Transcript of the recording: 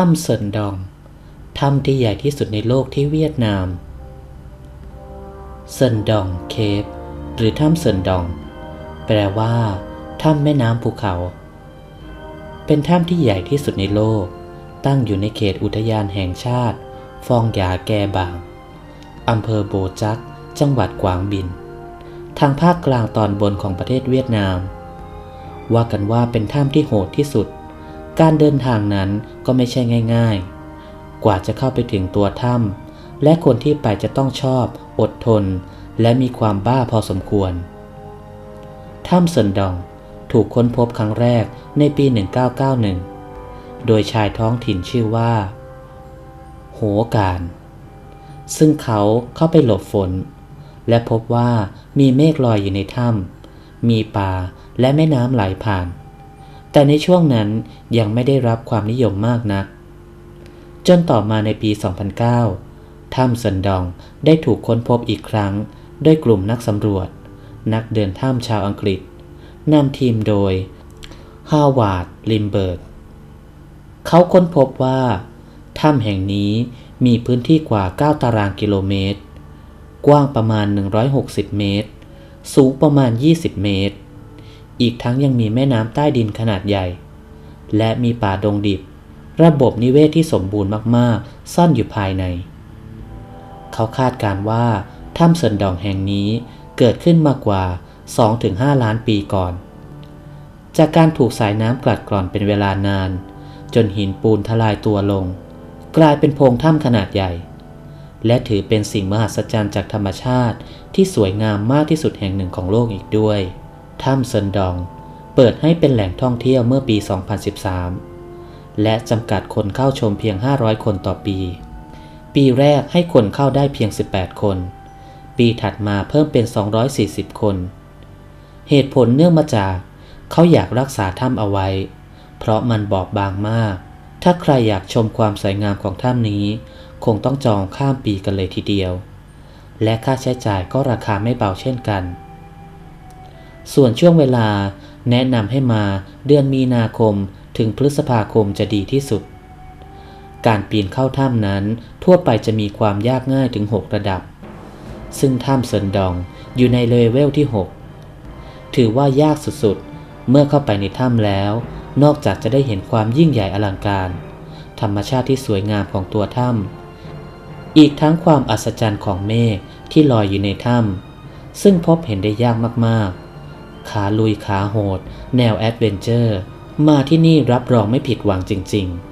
ถ้ำเซินดอง ถ้ำที่ใหญ่ที่สุดในโลกที่เวียดนามเซินดองเคฟหรือถ้ำเซินดอง แปลว่าถ้ำแม่น้ำภูเขา เป็นถ้ำที่ใหญ่ที่สุดในโลก ตั้งอยู่ในเขตอุทยานแห่งชาติ ฟองหยาแกบางอำเภอโบจัก จังหวัดกวางบิน ทางภาคกลางตอนบนของประเทศเวียดนาม ว่ากันว่าเป็นถ้ำที่โหดที่สุด การเดินทางนั้นก็ไม่ใช่ง่าย ๆ กว่าจะเข้าไปถึงตัวถ้ำและคนที่ไปจะต้องชอบ อดทน และมีความบ้าพอสมควร ถ้ำเซินดองถูกค้นพบครั้งแรกในปี 1991 โดยชายท้องถิ่นชื่อว่า โหการ ซึ่งเขาเข้าไปหลบฝน และพบว่ามีเมฆลอยอยู่ในถ้ำมีป่าและแม่น้ำไหลผ่าน แต่ในช่วงนั้นยังไม่ได้รับความนิยมมากนัก จนต่อมาในปี 2009 ถ้ำเซินดองได้ถูกค้นพบอีกครั้งด้วยกลุ่มนักสำรวจ นักเดินถ้ำชาวอังกฤษนำทีมโดยฮาวาร์ดลิมเบิร์ตเขาค้นพบว่า ถ้ำแห่งนี้มีพื้นที่กว่า 9 ตารางกิโลเมตร กว้างประมาณ 160 เมตร สูงประมาณ 20 เมตร อีกทั้งยังมีแม่น้ำใต้ดินขนาดใหญ่ และมีป่าดงดิบ ระบบนิเวศที่สมบูรณ์มากๆ ซ่อนอยู่ภายใน เขาคาดการณ์ว่าถ้ำเซินดองแห่งนี้เกิดขึ้นมากว่า 2-5 ล้านปีก่อน จากการถูกสายน้ำกลัดกร่อนเป็นเวลานาน จนหินปูนทลายตัวลง กลายเป็นโพรงถ้ำขนาดใหญ่ และถือเป็นสิ่งมหัศจรรย์จากธรรมชาติที่สวยงามมากที่สุดแห่งหนึ่งของโลกอีกด้วย ถ้ำเซินดอง เปิดให้เป็นแหล่งท่องเที่ยวเมื่อปี 2013 และจำกัดคนเข้าชมเพียง 500 คนต่อปี ปีแรกให้คนเข้าได้เพียง 18 คน ปีถัดมาเพิ่มเป็น 240 คน เหตุผลเนื่องมาจากเขาอยากรักษาถ้ำเอาไว้ เพราะมันบอบบางมาก ถ้าใครอยากชมความสวยงามของถ้ำนี้ คงต้องจองข้ามปีกันเลยทีเดียว และค่าใช้จ่ายก็ราคาไม่เบาเช่นกัน ส่วนช่วงเวลาแนะนำให้มาเดือนมีนาคมถึงพฤษภาคมจะดีที่สุด การปีนเข้าถ้ำนั้นทั่วไปจะมีความยากง่ายถึง 6 ระดับ ซึ่งถ้ำเซินดองอยู่ในเลเวลที่ 6 ถือว่ายากสุดๆ เมื่อเข้าไปในถ้ำแล้ว นอกจากจะได้เห็นความยิ่งใหญ่อลังการ ธรรมชาติที่สวยงามของตัวถ้ำอีกทั้งความอัศจรรย์ของเมฆที่ลอยอยู่ในถ้ำซึ่งพบเห็นได้ยากมากๆ ขาลุยขาโหด แนวแอดเวนเจอร์ มาที่นี่รับรองไม่ผิดหวังจริง ๆ